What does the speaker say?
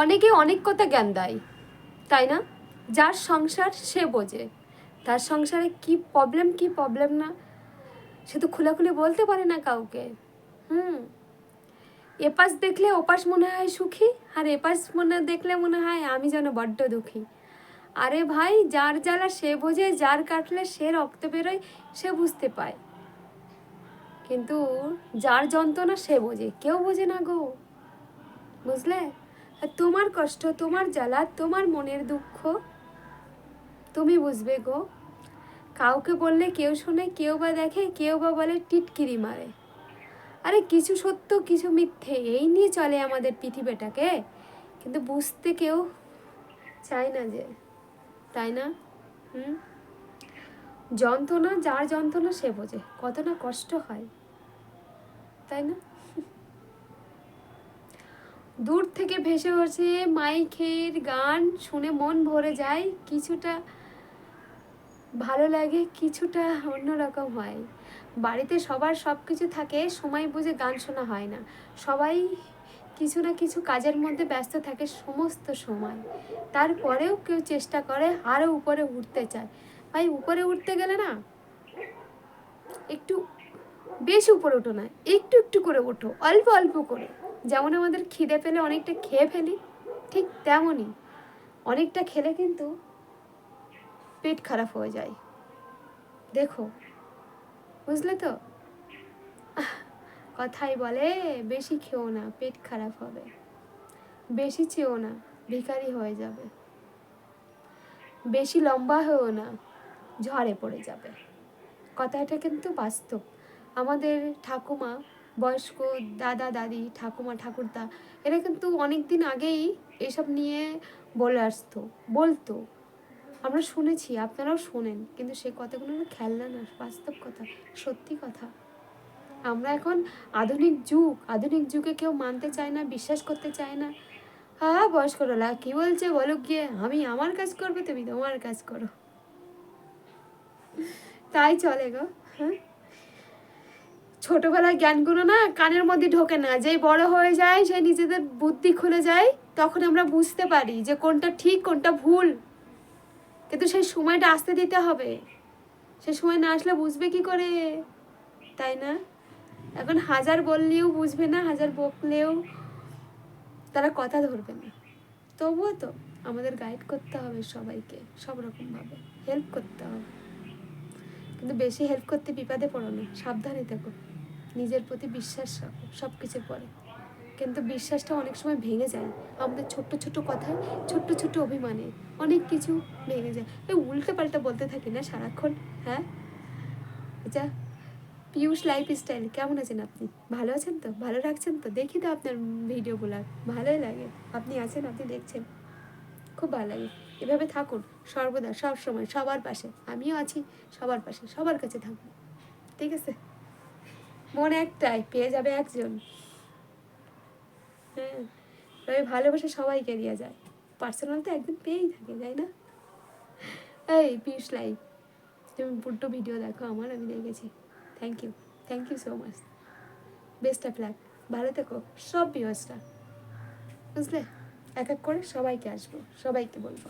অনেকে অনেক কথা জ্ঞান দেয়, তাই না? যার সংসার সে বোঝে। তার সংসারে কি প্রবলেম কি প্রবলেম না? সে তো খুলে বলতে পারে না কাউকে। হুম। এপাশ দেখলে ওপাশ মনে হয় সুখী, আর এপাশ মনে দেখলে মনে হয় আমি যেন বড্ড দুঃখী। আরে ভাই, যার জ্বালা সে বোঝে, যার কাটলে সে রক্ত বেরোয়, সে বুঝতে পায়। কিন্তু যার যন্ত্রণা সে বোঝে, কেউ বোঝে না গো। বুঝলে? তোমার কষ্ট, তোমার জ্বালা, তোমার মনের দুঃখ। তুমি বুঝবে গো, কাউকে বললে কেউ শোনে, কেউ বা দেখে, কেউ বা বলে টিটকিরি মারে। আরে কিছু সত্য, কিছু মিথ্যে, এই নিয়ে চলে আমাদের পৃথিবীটাকে। কিন্তু বুঝতে কেউ চায় না যে, তাই না? হুম? যন্ত্রণা, যার যন্ত্রণা সে বোঝে, কত না কষ্ট হয়। তাই না? দূর থেকে ভেসে আসে মাইকের গান শুনে মন ভরে যায়। কিছুটা ভালো লাগে, কিছুটা অন্যরকম হয়। বাড়িতে সবার সব কিছু থাকে, সময় বুঝে গান শোনা হয় না। সবাই কিছু না কিছু কাজের মধ্যে ব্যস্ত থাকে সমস্ত সময়। তারপরেও কেউ চেষ্টা করে আরও উপরে উঠতে চায়। ভাই, উপরে উঠতে গেলে না, একটু বেশি উপরে ওঠো না, একটু একটু করে ওঠো, অল্প অল্প করে। যেমন আমাদের খিদে পেলে অনেকটা খেয়ে ফেলি, ঠিক তেমনই। অনেকটা খেলে কিন্তু পেট খারাপ হয়ে যায়। দেখো, বুঝলে তো? কথাই বলে, বেশি খেও না, পেট খারাপ হবে। বেশি চেও না, ভিখারি হয়ে যাবে। বেশি লম্বা হয়েও না, ঝড়ে পড়ে যাবে। কথাটা কিন্তু বাস্তব। আমাদের ঠাকুমা বয়স্ক দাদা, দাদি, ঠাকুমা, ঠাকুরদা, এরা কিন্তু অনেক দিন আগেই এসব নিয়ে বলে আসতো, বলতো। আমরা শুনেছি, আপনারাও শোনেন, কিন্তু সে কথাগুলো খেলনা না বাস্তব কথা, সত্যি কথা। আমরা এখন আধুনিক যুগ, আধুনিক যুগে কেউ মানতে চায় না, বিশ্বাস করতে চায় না। হ্যাঁ বয়স্করা কি বলছে বলো গিয়ে, আমি আমার কাজ করব, তুমি তোমার কাজ করো। তাই চলে গো হ্যাঁ? ছোটবেলার জ্ঞানগুলো না কানের মধ্যে ঢোকে না। যেই বড় হয়ে যায় সেই নিজেদের বুদ্ধি খুলে যায়, তখন আমরা বুঝতে পারি যে কোনটা ঠিক, কোনটা ভুল। কিন্তু সেই সময়টা আসতে দিতে হবে। সে সময় না আসলে বুঝবে কি করে? তাই না? এখন হাজার বললেও বুঝবে না, হাজার বকলেও তারা কথা ধরবে না। তবুও তো আমাদের গাইড করতে হবে সবাইকে, সব রকমভাবে। হেল্প করতে হবে। কিন্তু বেশি হেল্প করতে বিপদে পড়ো না, সাবধানে থেকো। নিজের প্রতি বিশ্বাস রাখো সব কিছুর পরে। কিন্তু বিশ্বাসটা অনেক সময় ভেঙে যায়। আমাদের ছোট্ট ছোট্ট কথায়, ছোট্ট ছোট্ট অভিমানে অনেক কিছু ভেঙে যায়। এই উল্টো পাল্টা বলতে থাকি না সারাক্ষণ হ্যাঁ? আচ্ছা পিয়ুষ লাইফ স্টাইল কেমন আছেন আপনি? ভালো আছেন তো? ভালো রাখছেন তো? দেখি তো আপনার ভিডিওগুলো। ভালোই লাগে। আপনি আছেন, আপনি দেখছেন। খুব ভালো লাগে। এভাবে থাকুন, সর্বদা সব সময় সবার পাশে। আমিও আছি, সবার পাশে, সবার কাছে থাকুন ঠিক আছে? মন একটাই, পেয়ে যাবে একজন। হ্যাঁ তবে ভালোবাসা সবাইকে দেওয়া যায়। পার্সোনাল তো একদিন পেয়েই থাকে, তাই না? এই পিউষ লাইফ তুমি পুরো ভিডিও দেখো আমার, আমি দেখেছি। Thank you thank you so much best of luck ভালো থেকো, সব ভিউয়ার্সরা বুঝলে? এক এক করে সবাইকে আসব, সবাইকে বলব।